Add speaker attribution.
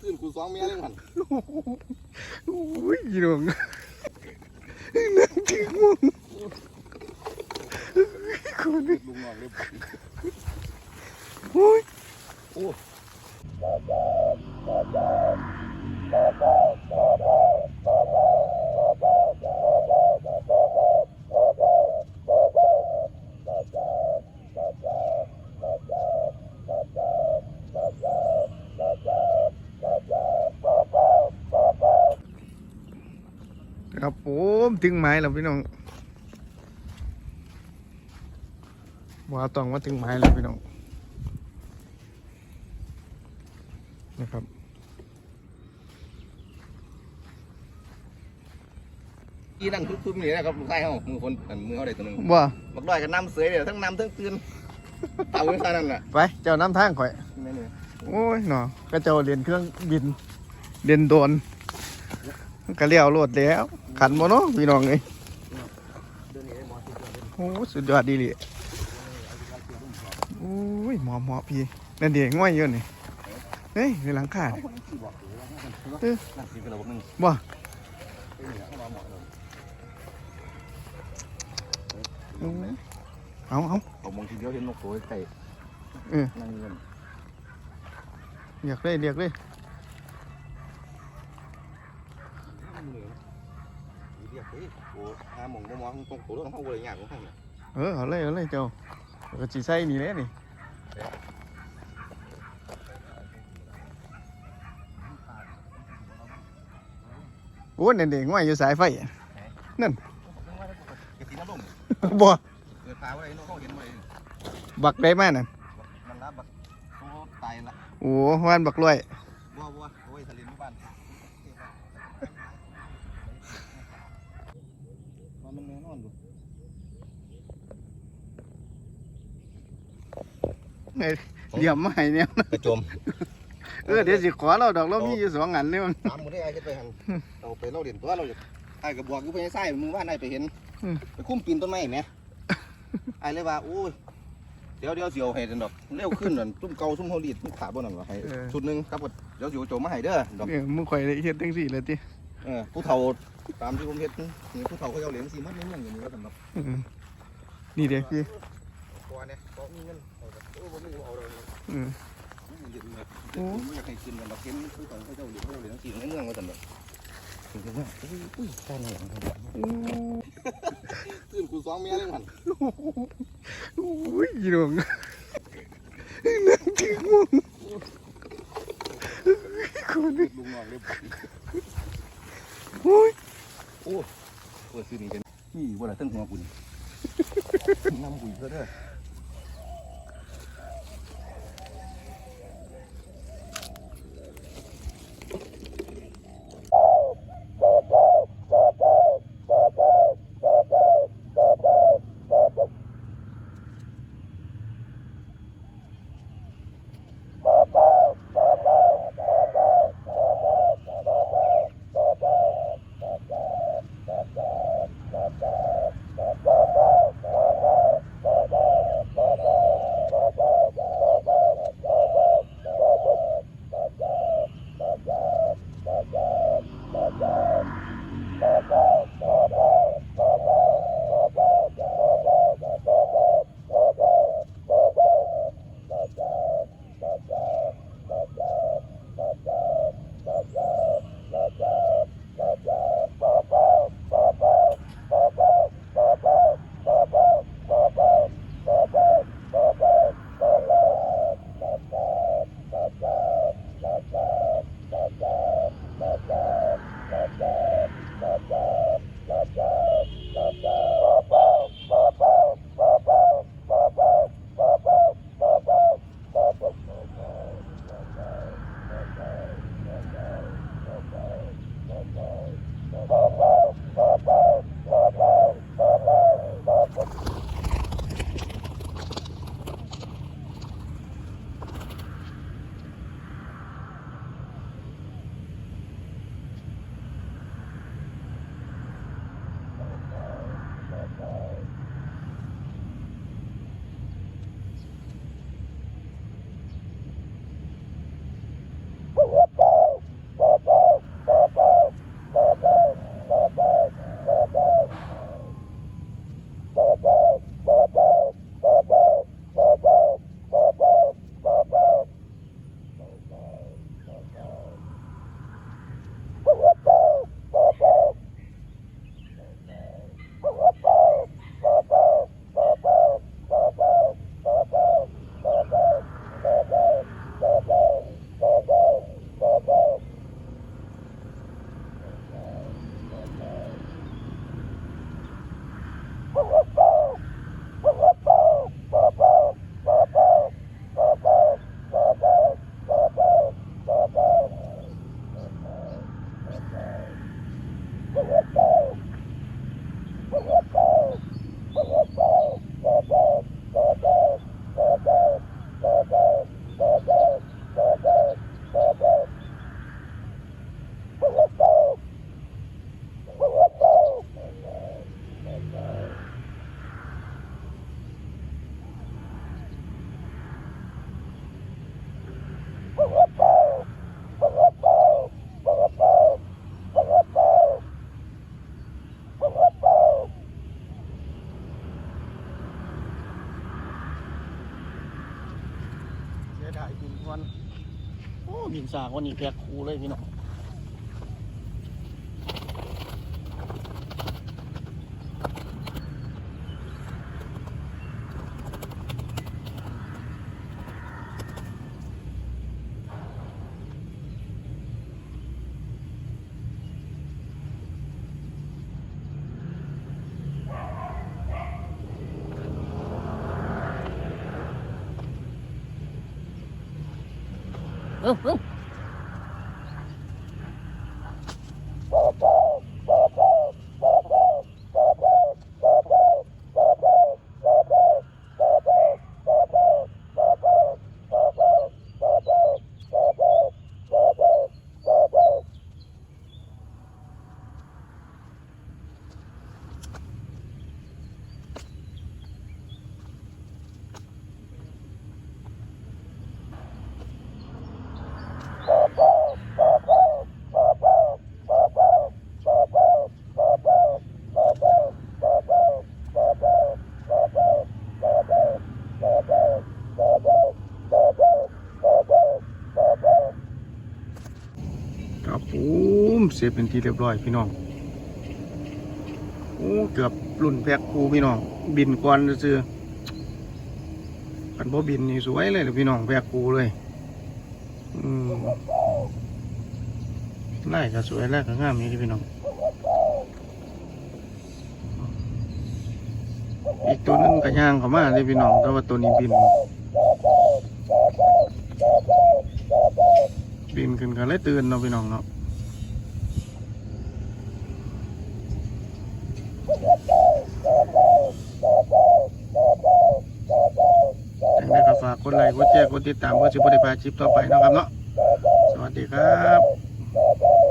Speaker 1: ตื่นกูสองเมียเลยมัน
Speaker 2: โอ้ยยีหลงนั่งถึงมึงคน
Speaker 1: ลุงนอนเลย
Speaker 2: โอ้ย ครับผมถึงไม้แล้วพี่น้องว่าต้องมาถึงไม้แล้วพี่น้องนะครับ
Speaker 1: อีนั่งทุบๆนี่นะครับลูกชายเฮามือคนอันมือเขาได้ตัวหนึง
Speaker 2: ว่า
Speaker 1: บักด้อยกับน้ำเสยเดี๋ยวทั้งน้ำทั้งตื่นเอาไว้ซะนั่นแหละ
Speaker 2: ไปเจ้าน้ำทางข่อย
Speaker 1: แม่นี่
Speaker 2: โอ้ยเนาะก็เจ้าเรียนเครื่องบิน เรียนโดรนก็เลี้ยวโลดแล้ว ขันบ่เนาะพี่น้องเอ้ย
Speaker 1: เดินนี่ได้หมอสิเดิน
Speaker 2: โอ้สุดยอดดีเลยโอ้ยหมอหมอพี่นั่นเดี๋ยวง่อยอยู่นี่เฮ้ยในหลังคา
Speaker 1: เอาคนที่บอกอยู่ว่านั่น
Speaker 2: เออ
Speaker 1: นั่นสิเป็นระบบหนึง
Speaker 2: บ่
Speaker 1: เอ้ยเนี่ยเข้ามาหมอเลย
Speaker 2: อืมเอาเอา
Speaker 1: เอามองทีเดียวเห็นนกตัวไก่
Speaker 2: เออ
Speaker 1: นั่งเงิน
Speaker 2: เรียกเลยเรียกเลย
Speaker 1: เรียกเฮ้ยโอ้ หาหมองบ่มองตรงตัวต้องเขาเลยยากของข้างเนี่ย
Speaker 2: เออเอาเลยเอาเลยเจ้าก็จีใส่นี่แหละนี่โอ้นั่นเด็กง่อยอยู่สายไฟ
Speaker 1: กระสีน้ำลม
Speaker 2: บ่
Speaker 1: เกิดตาไว้นกเขาเห็นไว้
Speaker 2: บักได้มานั่น
Speaker 1: มันละบักโตตายละ
Speaker 2: โอ้วานบักรวย
Speaker 1: บัวบัวเอาไว้ทะเลไม่บ้าน มันแน่นอนอยู่
Speaker 2: เอ้ยเหลี่ยมมาให้เนี่ย
Speaker 1: กระจม
Speaker 2: เออเดี๋ยวสิขอเราดอกเรามีอยู่สองอันนี่มัน
Speaker 1: ตามมือได้ไอ้จะไปหันเราไปเล่าเรียนตัวเราจะไอ้กระบอกอยู่ไปไส้มือว่าไอ้ไปเห็นไปคุ้มปีนต้นไม้ไหมไอ้เลยว่าอู้เดี๋ยวเดี๋ยวเสียวให้ดอกเร็วขึ้นนั่นซุ่มเก่าซุ่มเฮาลีดซุ่มขาบ่นั่นหรอให้ชุดหนึงครับเดี๋ยวสิโจมาให้เด้อดอก
Speaker 2: เออมึงข่อยได้เฮ็ดจังซี่เลยติ
Speaker 1: เออผู้เฒ่าตามที่ผมเฮ็ดนี่ผู้เฒ่าเขาเอาเหรียญสีมัดในเมืองอย่างนี้ว่าสำหรับ
Speaker 2: อืมนี่เด้พี่
Speaker 1: ตัวเนี่ยก็มีเงินเอาแบบโอ้บ่มีเอาเลย
Speaker 2: อืม
Speaker 1: เดี๋ยวแบบไม่อยากให้ขึ้นกันแบบเห็นผู้เฒ่าเขาเจ้าเหรียญเขาเหรียญสีในเมืองว่าสำหรับถึงจะว่าอุ้ยตาเนี่ยตื่นกูสองเมียเลยมัน
Speaker 2: โอ้ยยีหลงนั่งถึงมึงคน
Speaker 1: ลุงนอนเลย
Speaker 2: โอ้ย
Speaker 1: โอ้โหซื้อนี่กันนี่ว่าอะตั้งหัวกูนี่น้ำกุยเพื่อเด้อ
Speaker 2: สากวันนี้แพ็คคูเลยพี่น้องเอ้าเอ้า ครับ เสียเป็นที่เรียบร้อยพี่น้องโอ้เกือบรุ่นแพ็คคูพี่น้อง บินก่อนซื้อกันพอบินนี่สวยเลยเลยพี่น้องแพ็คคูเลยอืมไล่ก็สวยแรกก็งามนี่พี่น้องอีกตัวนึงก็ย่างเขามาเลยพี่น้องแต่ว่าตัวนี้บิน บินขึ้นกันเลยตื่นเนาะพี่น้องเนาะ ดไลค์กดแชร์กดติดตามเพื่อสิบริภาชิปต่อไปนะครับเนาะสวัสดีครับ